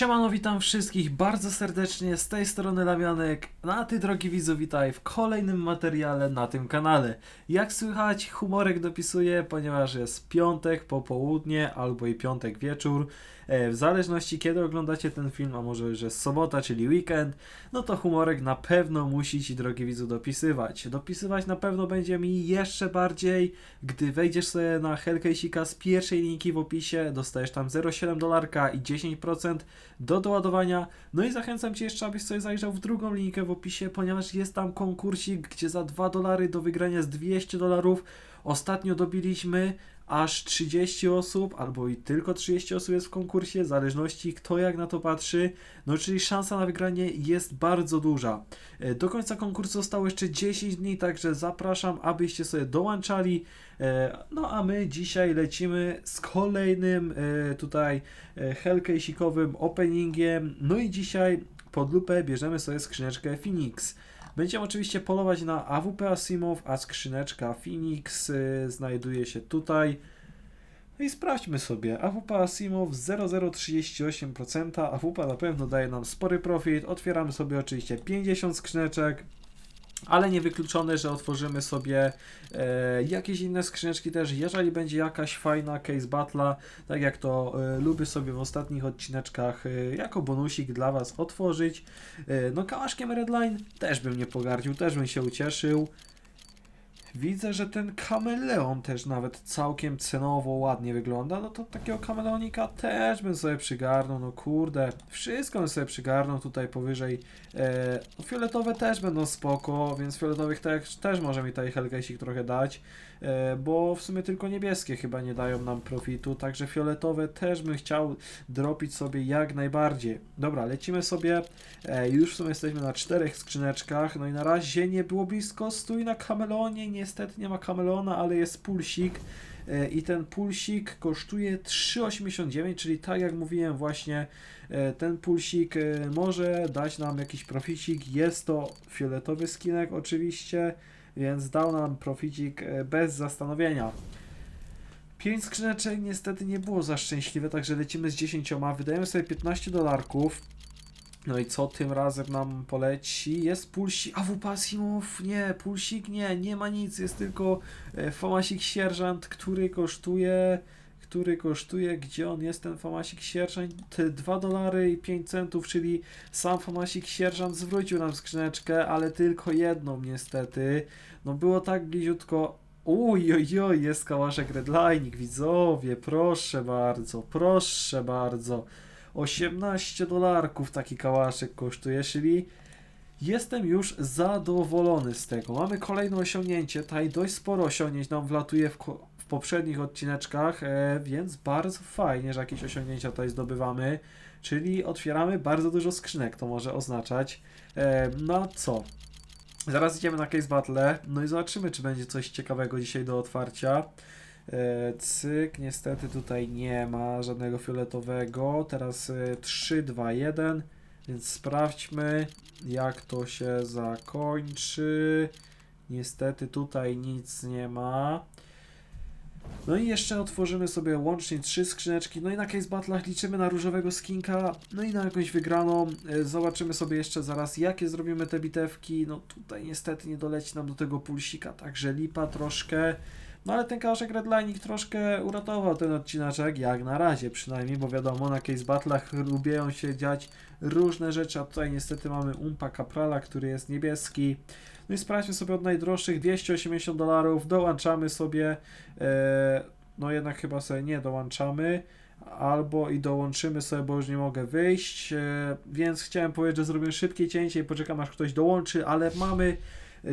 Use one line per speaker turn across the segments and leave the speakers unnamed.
Siemano, witam wszystkich bardzo serdecznie, z tej strony Lamianek, no a ty drogi widzu witaj w kolejnym materiale na tym kanale. Jak słychać, humorek dopisuje, ponieważ jest piątek, popołudnie albo i piątek wieczór. E, W zależności kiedy oglądacie ten film, a może jest sobota, czyli weekend, no to humorek na pewno musi ci drogi widzu dopisywać. Dopisywać na pewno będzie mi jeszcze bardziej, gdy wejdziesz sobie na Hellcase'ika z pierwszej linki w opisie, dostajesz tam 0,7 dolarka i 10% do doładowania. No i zachęcam Cię jeszcze, abyś sobie zajrzał w drugą linkę w opisie, ponieważ jest tam konkursik, gdzie za 2 dolary do wygrania jest 200 dolarów. Ostatnio dobiliśmy aż 30 osób, albo i tylko 30 osób jest w konkursie, w zależności kto jak na to patrzy. No czyli szansa na wygranie jest bardzo duża. E, Do końca konkursu zostało jeszcze 10 dni, także zapraszam, abyście sobie dołączali. E, No a my dzisiaj lecimy z kolejnym e, tutaj Hellcase'ikowym openingiem. No i dzisiaj pod lupę bierzemy sobie skrzyneczkę Phoenix. Będziemy oczywiście polować na AWP Asimov, a skrzyneczka Phoenix y, znajduje się tutaj. I sprawdźmy sobie. AWP Asimov 0,038%. AWP na pewno daje nam spory profit. Otwieramy sobie oczywiście 50 skrzyneczek. Ale niewykluczone, że otworzymy sobie e, jakieś inne skrzyneczki też, jeżeli będzie jakaś fajna case battle'a, tak jak to e, lubię sobie w ostatnich odcineczkach e, jako bonusik dla Was otworzyć. E, no kałaszkiem Redline też bym nie pogardził, też bym się ucieszył. Widzę, że ten kameleon też nawet całkiem cenowo ładnie wygląda. No to takiego kameleonika też bym sobie przygarnął. No kurde, wszystko bym sobie przygarnął tutaj powyżej. E, no fioletowe też będą spoko, więc fioletowych też, też może mi tutaj Hellgeisik trochę dać. E, bo w sumie tylko niebieskie chyba nie dają nam profitu, także fioletowe też bym chciał dropić sobie jak najbardziej. Dobra, lecimy sobie. E, już w sumie jesteśmy na czterech skrzyneczkach. No i na razie nie było blisko. Stój na kamelonie. Niestety nie ma kamelona, ale jest pulsik. E, I ten pulsik kosztuje 3,89, czyli tak jak mówiłem właśnie, e, ten pulsik e, może dać nam jakiś proficik. Jest to fioletowy skinek oczywiście, więc dał nam proficik bez zastanowienia. 5 skrzyneczek niestety nie było za szczęśliwe, także lecimy z 10. Wydajemy sobie 15 dolarków. No i co tym razem nam poleci? Jest pulsik. A WP Asimov? Nie, pulsik nie, nie ma nic. Jest tylko e, Famasik Sierżant, który kosztuje. Który kosztuje, gdzie on jest ten Famasik Sierżant? 2 dolary i 5 centów, czyli sam Famasik Sierżant zwrócił nam skrzyneczkę, ale tylko jedną niestety. No było tak bliziutko. Uj, oj, oj, jest kałaszek Redlining, widzowie, proszę bardzo, proszę bardzo. 18 dolarków taki kałaszek kosztuje, czyli jestem już zadowolony z tego. Mamy kolejne osiągnięcie, tutaj dość sporo osiągnięć nam wlatuje w, w poprzednich odcineczkach, e, więc bardzo fajnie, że jakieś osiągnięcia tutaj zdobywamy, czyli otwieramy bardzo dużo skrzynek, to może oznaczać. E, no co? Zaraz idziemy na Case Battle, no i zobaczymy, czy będzie coś ciekawego dzisiaj do otwarcia. E, Cyk, niestety tutaj nie ma żadnego fioletowego. Teraz e, 3, 2, 1, więc sprawdźmy, jak to się zakończy. Niestety tutaj nic nie ma. No i jeszcze otworzymy sobie łącznie trzy skrzyneczki. No i na Case Battle'ach liczymy na różowego skinka, no i na jakąś wygraną. E, Zobaczymy sobie jeszcze zaraz, jakie zrobimy te bitewki. No tutaj niestety nie doleci nam do tego pulsika, także lipa troszkę. No ale ten kaszek Redlining troszkę uratował ten odcinaczek, jak na razie przynajmniej, bo wiadomo, na Case Battle'ach lubią się dziać różne rzeczy, a tutaj niestety mamy Umpa Caprala, który jest niebieski. No i sprawdźmy sobie od najdroższych 280 dolarów, dołączamy sobie, e, no jednak chyba sobie nie dołączamy, albo i dołączymy sobie, bo już nie mogę wyjść, e, więc chciałem powiedzieć, że zrobię szybkie cięcie i poczekam aż ktoś dołączy, ale mamy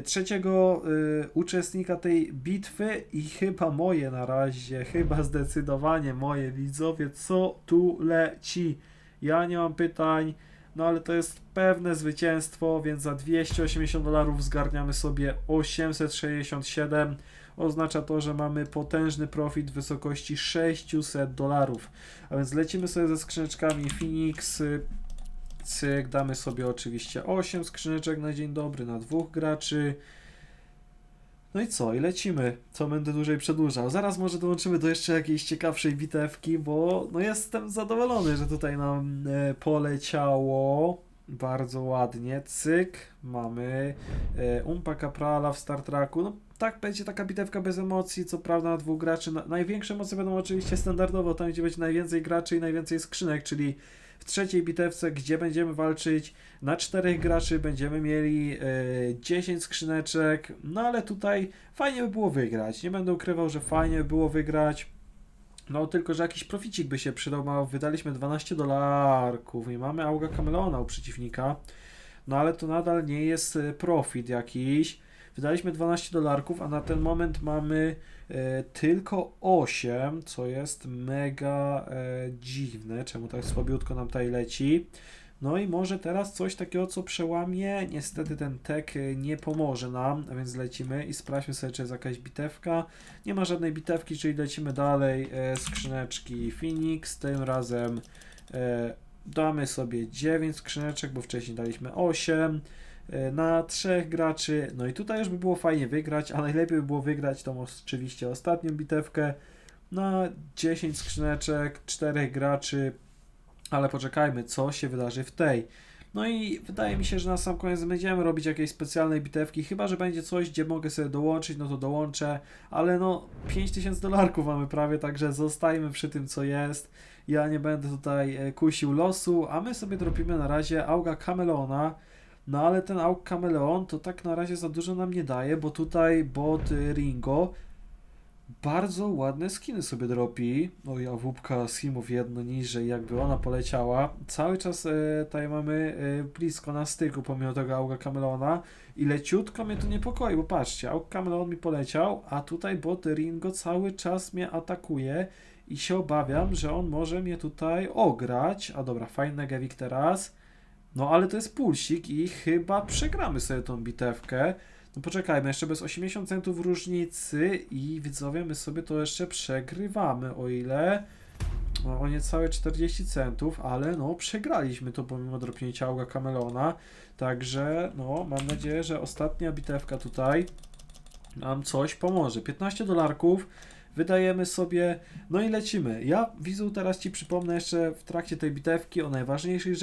trzeciego e, uczestnika tej bitwy i chyba moje na razie, chyba zdecydowanie moje widzowie, co tu leci. Ja nie mam pytań, no ale to jest pewne zwycięstwo, więc za 280 dolarów zgarniamy sobie 867. Oznacza to, że mamy potężny profit w wysokości 600 dolarów. A więc lecimy sobie ze skrzyneczkami Phoenix. Cyk, damy sobie oczywiście 8 skrzyneczek na dzień dobry na dwóch graczy. No i co? I lecimy. Co będę dłużej przedłużał. Zaraz może dołączymy do jeszcze jakiejś ciekawszej bitewki, bo no jestem zadowolony, że tutaj nam e, poleciało bardzo ładnie. Cyk. Mamy e, Umpa Caprala w Star Treku. No tak, będzie taka bitewka bez emocji, co prawda na dwóch graczy. Na, największe emocje będą oczywiście standardowo, tam gdzie będzie najwięcej graczy i najwięcej skrzynek, czyli w trzeciej bitewce, gdzie będziemy walczyć na czterech graczy, będziemy mieli e, 10 skrzyneczek, no ale tutaj fajnie by było wygrać. Nie będę ukrywał, że fajnie by było wygrać. No tylko, że jakiś proficik by się przydał, wydaliśmy 12 dolarków i mamy Auga Kameleona u przeciwnika. No ale to nadal nie jest e, profit jakiś. Wydaliśmy 12 dolarków, a na ten moment mamy e, tylko 8, co jest mega e, dziwne. Czemu tak słabiutko nam tutaj leci? No i może teraz coś takiego, co przełamie. Niestety ten tek e, nie pomoże nam, a więc lecimy i sprawdźmy sobie, czy jest jakaś bitewka. Nie ma żadnej bitewki, czyli lecimy dalej. E, skrzyneczki Phoenix, tym razem e, damy sobie 9 skrzyneczek, bo wcześniej daliśmy 8 e, na trzech graczy. No i tutaj już by było fajnie wygrać, a najlepiej by było wygrać tą oczywiście ostatnią bitewkę na 10 skrzyneczek, 4 graczy. Ale poczekajmy, co się wydarzy w tej. No i wydaje mi się, że na sam koniec będziemy robić jakieś specjalnej bitewki, chyba że będzie coś, gdzie mogę sobie dołączyć, no to dołączę, ale no 5000 dolarków mamy prawie, także zostajmy przy tym, co jest. Ja nie będę tutaj e, kusił losu, a my sobie dropimy na razie Auga Kameleona. No ale ten Aug Kameleon to tak na razie za dużo nam nie daje, bo tutaj bot Ringo bardzo ładne skiny sobie dropi. O, jawłupka skimów jedno niżej, jakby ona poleciała. Cały czas e, tutaj mamy e, blisko na styku, pomimo tego Auga Kameleona. I leciutko mnie to niepokoi, bo patrzcie, Aug Kameleon mi poleciał, a tutaj bot Ringo cały czas mnie atakuje i się obawiam, że on może mnie tutaj ograć. A dobra, fajny Gevik teraz. No ale to jest pulsik i chyba przegramy sobie tą bitewkę. No poczekajmy, jeszcze bez 80 centów różnicy i widzowie, my sobie to jeszcze przegrywamy, o ile no, o niecałe 40 centów, ale no przegraliśmy to pomimo dropnięcia Auga Kamelona, także no mam nadzieję, że ostatnia bitewka tutaj nam coś pomoże. 15 dolarków wydajemy sobie, no i lecimy. Ja widzu teraz Ci przypomnę jeszcze w trakcie tej bitewki o najważniejszych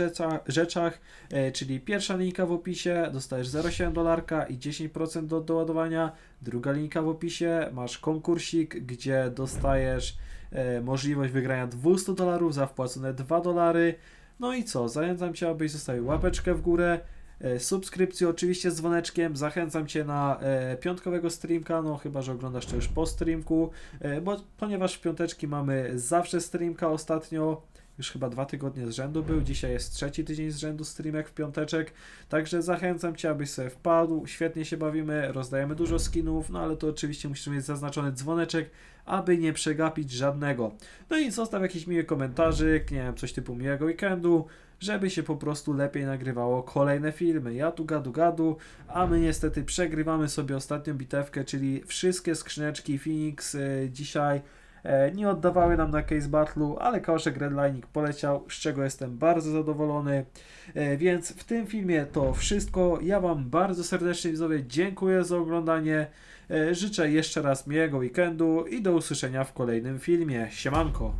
rzeczach, e, czyli pierwsza linka w opisie, dostajesz 0,7 dolarka i 10% do doładowania, druga linka w opisie, masz konkursik, gdzie dostajesz e, możliwość wygrania 200 dolarów za wpłacone 2 dolary, no i co, zachęcam Cię, abyś zostawił łapeczkę w górę, e, subskrypcję oczywiście z dzwoneczkiem, zachęcam Cię na e, piątkowego streamka, no chyba, że oglądasz to już po streamku, e, bo ponieważ w piąteczki mamy zawsze streamka ostatnio, już chyba dwa tygodnie z rzędu był, dzisiaj jest trzeci tydzień z rzędu streamek w piąteczek, także zachęcam Cię, abyś sobie wpadł, świetnie się bawimy, rozdajemy dużo skinów, no ale to oczywiście musisz mieć zaznaczony dzwoneczek, aby nie przegapić żadnego. No i zostaw jakiś miły komentarzyk, nie wiem, coś typu miłego weekendu, żeby się po prostu lepiej nagrywało kolejne filmy. Ja tu gadu gadu, a my niestety przegrywamy sobie ostatnią bitewkę, czyli wszystkie skrzyneczki Phoenix e, dzisiaj nie oddawały nam na Case Battle'u, ale koszek Redlining poleciał, z czego jestem bardzo zadowolony. E, więc w tym filmie to wszystko. Ja Wam bardzo serdecznie widzowie dziękuję za oglądanie. E, Życzę jeszcze raz miłego weekendu i do usłyszenia w kolejnym filmie. Siemanko!